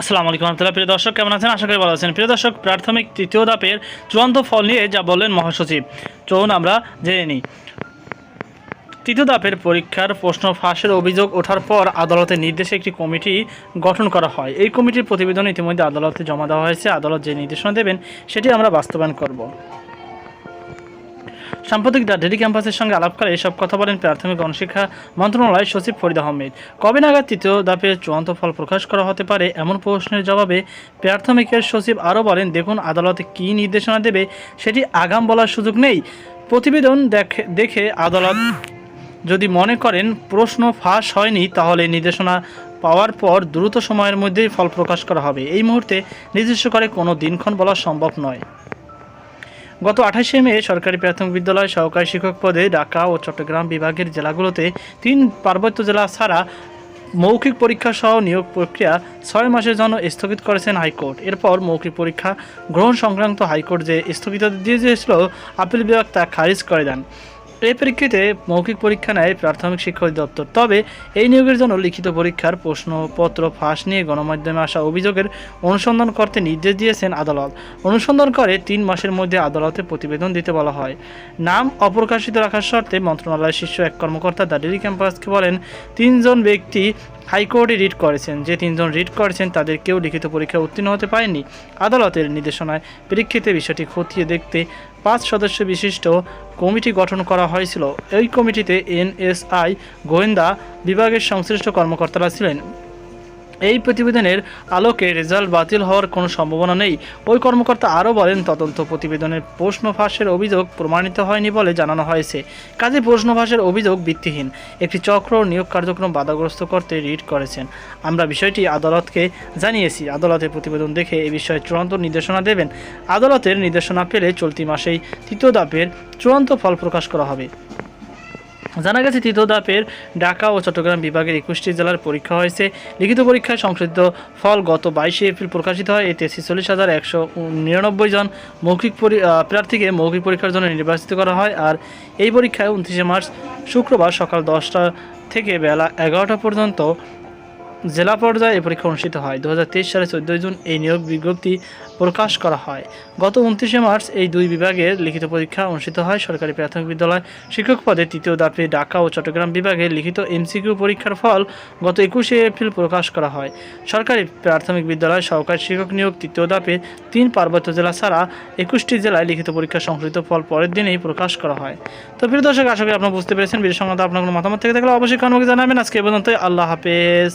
আসসালামু আলাইকুম রহমতুল্লাহ। প্রিয় দর্শক, কেমন আছেন? আশা করি ভালো আছেন। প্রিয় দর্শক, প্রাথমিক তৃতীয় ধাপের চূড়ান্ত ফল নিয়ে যা বললেন মহাসচিব। চলুন আমরা জেনে নিই। তৃতীয় ধাপের পরীক্ষার প্রশ্ন ফাঁসের অভিযোগ ওঠার পর আদালতের নির্দেশে একটি কমিটি গঠন করা হয়। এই কমিটির প্রতিবেদন ইতিমধ্যে আদালতে জমা দেওয়া হয়েছে। আদালত যে নির্দেশনা দেবেন, সেটি আমরা বাস্তবায়ন করব। সাম্প্রতিক দ্য ডেলি ক্যাম্পাসের সঙ্গে আলাপকালে এসব কথা বলেন প্রাথমিক গণশিক্ষা মন্ত্রণালয়ের সচিব ফরিদ আহমেদ। কবে নাগাদ তৃতীয় ধাপের চূড়ান্ত ফল প্রকাশ করা হতে পারে এমন প্রশ্নের জবাবে প্রাথমিকের সচিব আরও বলেন, দেখুন, আদালতে কী নির্দেশনা দেবে সেটি আগাম বলার সুযোগ নেই। প্রতিবেদন দেখে দেখে আদালত যদি মনে করেন প্রশ্ন ফাঁস হয়নি, তাহলে নির্দেশনা পাওয়ার পর দ্রুত সময়ের মধ্যেই ফল প্রকাশ করা হবে। এই মুহূর্তে নির্দিষ্ট করে কোনো দিনক্ষণ বলা সম্ভব নয়। গত আঠাশে মে সরকারি প্রাথমিক বিদ্যালয় সহকারী শিক্ষক পদে ঢাকা ও চট্টগ্রাম বিভাগের জেলাগুলোতে তিন পার্বত্য জেলা ছাড়া মৌখিক পরীক্ষা সহ নিয়োগ প্রক্রিয়া ছয় মাসের জন্য স্থগিত করেছেন হাইকোর্ট। এরপর মৌখিক পরীক্ষা গ্রহণ সংক্রান্ত হাইকোর্ট যে স্থগিত দিয়ে দিয়েছিল, আপিল বিভাগ তা খারিজ করে দেন। এই প্রেক্ষিতে মৌখিক পরীক্ষা নেয় প্রাথমিক শিক্ষা অধিদপ্তর। তবে এই নিয়োগের জন্য লিখিত পরীক্ষার প্রশ্নপত্র, ফাঁস নিয়ে গণমাধ্যমে আসা অভিযোগের অনুসন্ধান করতে নির্দেশ দিয়েছেন আদালত। অনুসন্ধান করে তিন মাসের মধ্যে আদালতে প্রতিবেদন দিতে বলা হয়। নাম অপ্রকাশিত রাখার শর্তে মন্ত্রণালয়ের শীর্ষ এক কর্মকর্তা দ্য ক্যাম্পাসকে বলেন, তিনজন ব্যক্তি হাইকোর্টে রিট করেছেন। যে তিনজন রিট করেছেন, তাদের কেউ লিখিত পরীক্ষা উত্তীর্ণ হতে পারেনি আদালতের নির্দেশনায় প্রেক্ষিতে বিষয়টি খতিয়ে দেখতে পাঁচ সদস্য বিশিষ্ট কমিটি গঠন করা হয়েছিল। এই কমিটিতে এনএসআই গোয়েন্দা বিভাগের সংশ্লিষ্ট কর্মকর্তারা ছিলেন। এই প্রতিবেদনের আলোকে রেজাল্ট বাতিল হওয়ার কোনো সম্ভাবনা নেই। ওই কর্মকর্তা আরও বলেন, তদন্ত প্রতিবেদনের প্রশ্ন ফাঁসের অভিযোগ প্রমাণিত হয়নি বলে জানানো হয়েছে। কাজে প্রশ্ন ফাঁসের অভিযোগ ভিত্তিহীন। একটি চক্র নিয়োগ কার্যক্রম বাধাগ্রস্ত করতে রিট করেছেন। আমরা বিষয়টি আদালতকে জানিয়েছি। আদালতের প্রতিবেদন দেখে এ বিষয়ে চূড়ান্ত নির্দেশনা দেবেন। আদালতের নির্দেশনা পেলে চলতি মাসেই তৃতীয় ধাপের চূড়ান্ত ফল প্রকাশ করা হবে। জানা গেছে তৃতীয় ধাপের ঢাকা ও চট্টগ্রাম বিভাগের একুশটি জেলার পরীক্ষা হয়েছে। লিখিত পরীক্ষায় সংশোধিত ফল গত বাইশে এপ্রিল প্রকাশিত হয়। এতে ছেচল্লিশ হাজার একশো নিরানব্বই জন মৌখিক পরি- প্রার্থীকে মৌখিক পরীক্ষার জন্য নির্বাচিত করা হয় আর এই পরীক্ষায় উনত্রিশে মার্চ শুক্রবার সকাল দশটা থেকে বেলা এগারোটা পর্যন্ত জেলা পর্যায়ে এই পরীক্ষা অনুষ্ঠিত হয়। দু সালে চোদ্দোই জুন এই নিয়োগ বিজ্ঞপ্তি প্রকাশ করা হয়। গত উনত্রিশে মার্চ এই দুই বিভাগের লিখিত পরীক্ষা অনুষ্ঠিত হয়। সরকারি প্রাথমিক বিদ্যালয় শিক্ষক পদে তৃতীয় ধাপে ঢাকা ও চট্টগ্রাম বিভাগের লিখিত এমসিকিউ পরীক্ষার ফল গত একুশে এপ্রিল প্রকাশ করা হয়। সরকারি প্রাথমিক বিদ্যালয় সহকারী শিক্ষক নিয়োগ তৃতীয় ধাপে তিন পার্বত্য জেলা ছাড়া একুশটি জেলায় লিখিত পরীক্ষা সংশোধিত ফল পরের দিনেই প্রকাশ করা হয়। তো প্রিয় দর্শক, আশা করি আপনারা বুঝতে পেরেছেন। ভিডিও সংক্রান্ত আপনার কোনো মতামত থেকে থাকলে অবশ্যই কানকে জানাবেন। আজকে পর্যন্ত আল্লাহ হাফেজ।